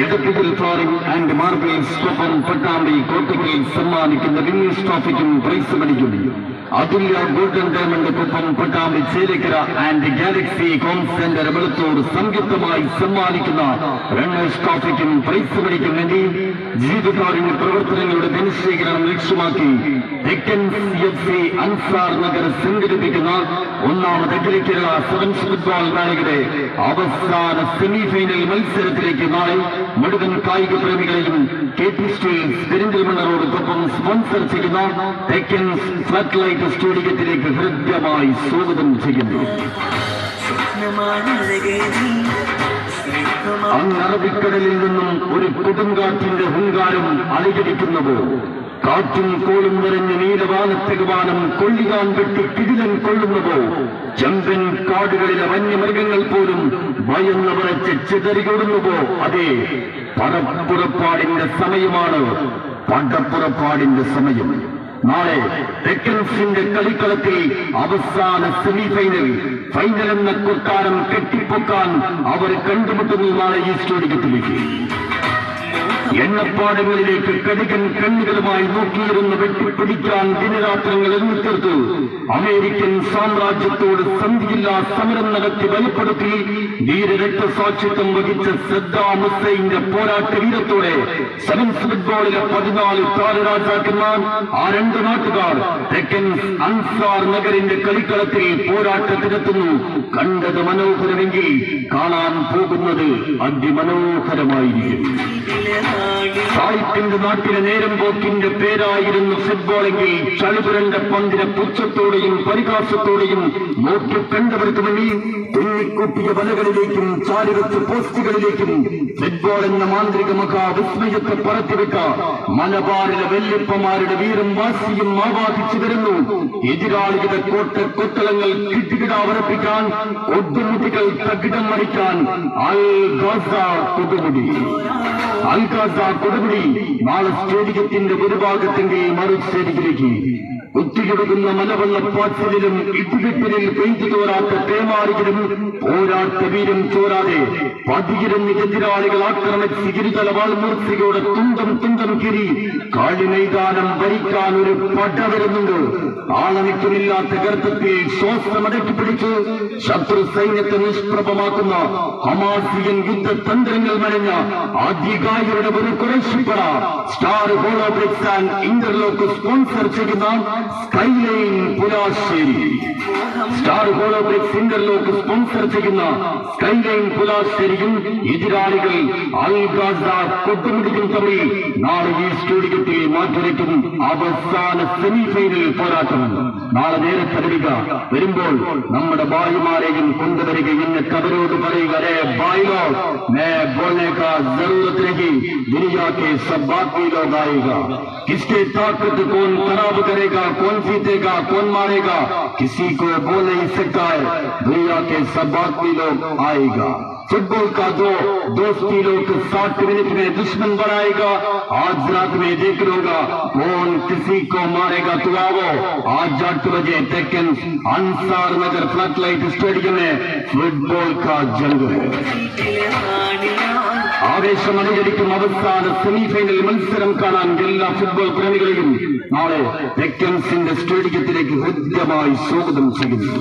എടപ്പുകിൽ flooring and marbles Koppam Pattambi Kottakkal സമ്മാനിക്കുന്ന winners ട്രോഫിക്കും prize മേടിക്കും Athulya golden diamond Koppam Pattambi Chelakkara and Galaxy home centre Veluthur സംയുക്തമായി സമ്മാനിക്കുന്ന runners ട്രോഫിക്കും prize മേടിക്കും വേണ്ടി പ്രവർത്തനങ്ങളുടെ ധനശേഖരണം ലക്ഷ്യമാക്കി തെക്കൻ സി എഫ് അൻസാർ നഗർ സംഘടിപ്പിക്കുന്ന ഒന്നാമത് കേരള സെവൻസ് ഫുട്ബോൾ നാളികയുടെ അവസാന സെമിഫൈനൽ മത്സരത്തിലേക്ക് നാളെ മുഴുവൻ കായിക പ്രേമികളെയും കെ പി സ്റ്റീൽസ് പെരിന്തൽമണ്ണറോടൊപ്പം സ്പോൺസർ ചെയ്യുന്ന തെക്കൻ ഫ്ലഡ് ലൈറ്റ് സ്റ്റേഡിയത്തിലേക്ക് ഹൃദ്യമായി സ്വാഗതം ചെയ്യുന്നു. അങ്ങറബിക്കടലിൽ നിന്നും ഒരു കൊടുങ്കാറ്റിന്റെ ഹുങ്കാരം അലകടിക്കുന്നവോ കാറ്റും കോളും നിറഞ്ഞ നീലവാനത്തകവാനം കൊള്ളികാൻ വിട്ട് കിടിലൻ കൊള്ളുന്നതോ? ചന്ദൻ കാടുകളിലെ വന്യമൃഗങ്ങൾ പോലും ഭയന്ന് വിറച്ച് ചിതറികൊടുന്നുവോ അതെ പടപ്പുറപ്പാടിന്റെ സമയമാണ്. പടപ്പുറപ്പാടിന്റെ സമയം. നാളെ തെക്കൻസിന്റെ കളിക്കളത്തിൽ അവസാന സെമി ഫൈനൽ ഫൈനൽ എന്ന കൊട്ടാരം കെട്ടിപ്പൊക്കാൻ അവർ കണ്ടുമുട്ടുന്നു നാളെ ഈ സ്റ്റേഡിയത്തിലേക്ക്. എണ്ണപ്പാടങ്ങളിലേക്ക് കടികൻ കണ്ണുകളുമായി വെട്ടി വെട്ടിപ്പിടിക്കാൻ ദിനരാത്രങ്ങൾ എണ്ണിത്തീർത്തു അമേരിക്കൻ സാമ്രാജ്യത്തോട് സന്ധിയില്ലാ സമരം നടത്തി ബലപ്പെടുത്തി ധീരരക്തസാക്ഷിത്വം വഹിച്ച സദ്ദാം ഹുസൈന്റെ പോരാട്ട വീരത്തോടെ സെവൻസ് ഫുട്ബോളിലെ പതിനാല് താരരാജാക്കന്മാർ ആ രണ്ട് നാട്ടുകാർ തെക്കൻ അൻസാർ നഗറിന്റെ കളിക്കളത്തിൽ പോരാട്ടത്തിനെത്തുന്നു. കണ്ടത് മനോഹരമെങ്കിൽ കാണാൻ പോകുന്നത് അതിമനോഹരമായിരിക്കും. സായിപ്പിന്റെ നാട്ടിലെ നേരം പോക്കിന്റെ പേരായിരുന്നു ഫുട്ബോളെങ്കിൽ ചളുപുരന്റെ പന്തിനെ പുച്ഛത്തോടെയും പരിഹാസത്തോടെയും നോക്കി കണ്ടവർക്ക് വഴി തുന്നിക്കൂട്ടിയ വലകളിലേക്കും ചാരിവെച്ച പോസ്റ്റുകളിലേക്കും ഫുട്ബോൾ എന്ന മാന്ത്രിക മഹാവിസ്മയത്തെ പറത്തിവിട്ട മലബാറിലെ വെല്ലിപ്പമാരുടെ വീരം വാശിയും ആവാഹിച്ചു വരുന്നു. എതിരാളികളുടെ കോട്ട കൊത്തളങ്ങൾ കിട്ടികിടാവറപ്പിക്കാൻ ഒട്ടുമുട്ടികൾ തകിടം മറിക്കാൻ അൽ ഗാസ കൊടുമുടി. അൽകാസ കൊടുമുടി നാളെ സ്റ്റേഡിയത്തിന്റെ ഒരു ഭാഗത്തെങ്കിൽ മറു സ്റ്റേഡിയത്തിലേക്ക് ഒത്തുകിടക്കുന്ന മലവെള്ളപ്പാച്ചിലും ഇട്ടുകിട്ടലിൽ പെയ്തു തോരാത്ത തേമാറികളും പോരാട്ട വീരം ചോരാതെ പതികിരന്ന് എതിരാളികൾ ആക്രമിച്ച് ഗിരിതല വാൾമൂർത്തികളുടെ തുന്തം തുന്തം കിരി കാളി മൈതാനം ഭരിക്കാൻ ഒരു പട വരുന്നുണ്ട്. ആളമിക്കുമില്ലാത്ത ഗർഭത്തിൽ ശ്വാസമടക്കി പിടിച്ച് ശത്രു സൈന്യത്തെ നിഷ്പ്രഭമാക്കുന്ന ഹമാസിയൻ യുദ്ധതന്ത്രങ്ങൾ മഴഞ്ഞ ആദ്യകായരുടെ ഒരു കുറേശ്ശിപ്പട star hollow bricks and interlock sponsor ചെയ്യുന്ന skyline star hollow bricks interlock sponsor ചെയ്യുന്ന സ്കൈലൈൻ പുലാശ്ശേരിയും എതിരാളികൾ അൽ ഗാസ കൊട്ടുമുടിക്കും തമ്മിൽ നാളെ ഈ സ്റ്റേഡിയത്തിൽ മാറ്റുരയ്ക്കും അവസാന സെമി ഫൈനലിൽ دنیا کے سب باقی لوگ آئے گا کس کے طاقت کون خراب کرے گا کون جیتے کون مارے گا کسی کو بول نہیں سکتا ہے دنیا کے سب باقی لوگ آئے گا फुटबॉल का दो दोस्ती लोग साठ मिनट में दुश्मन बनाएगा आज रात में देख लूंगा कौन किसी को मारेगा तो आओ आज आठ बजे तेकन Ansar Nagar flood light stadium में फुटबॉल का जंग है ആവേശം അനുകരിക്കും അവസാന സെമി ഫൈനൽ മത്സരം കാണാൻ എല്ലാ ഫുട്ബോൾ പ്രേമികളെയും നാളെ തെക്കൻസിന്റെ സ്റ്റേഡിയത്തിലേക്ക് ഹൃദ്യമായി സ്വാഗതം ചെയ്യുന്നു